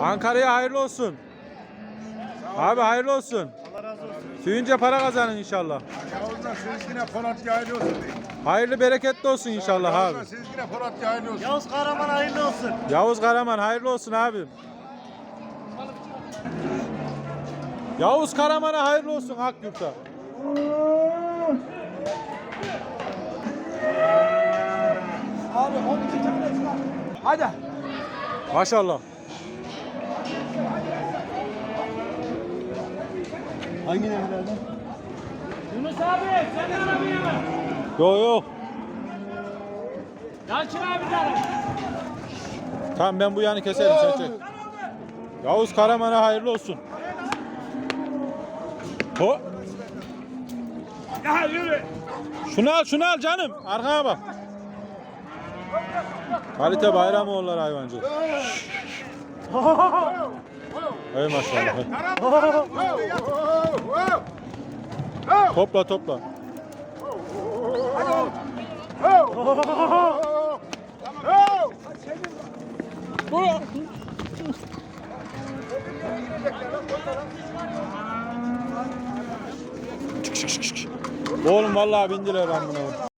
Ankara'ya hayırlı olsun. Abi hayırlı olsun. Allah razı olsun. Tüyünce para kazanın inşallah. Yavuzlar siz yine Polat yaylı olsun deyin. Hayırlı bereketli olsun inşallah abi. Yavuzlar siz yine Polat yaylı olsun. Yavuz Kahraman hayırlı olsun. Yavuz Karaman hayırlı olsun abim. Yavuz Karaman'a hayırlı olsun Akyurt'a. Abi 12 tane. Hadi. Maşallah. Hangi nevlerden? Yunus abi senin arabaya mı? Yok yok. Yalçın abi de. Tamam ben bu yanı keserim sen çek. Yavuz Karaman'a hayırlı olsun. Ho. Ya yürü. Şunu al şunu al canım. Arkana bak. Kalite Bayramoğulları hayvancı. Ey maşallah. Topla topla. Oğlum vallahi bindiler buna.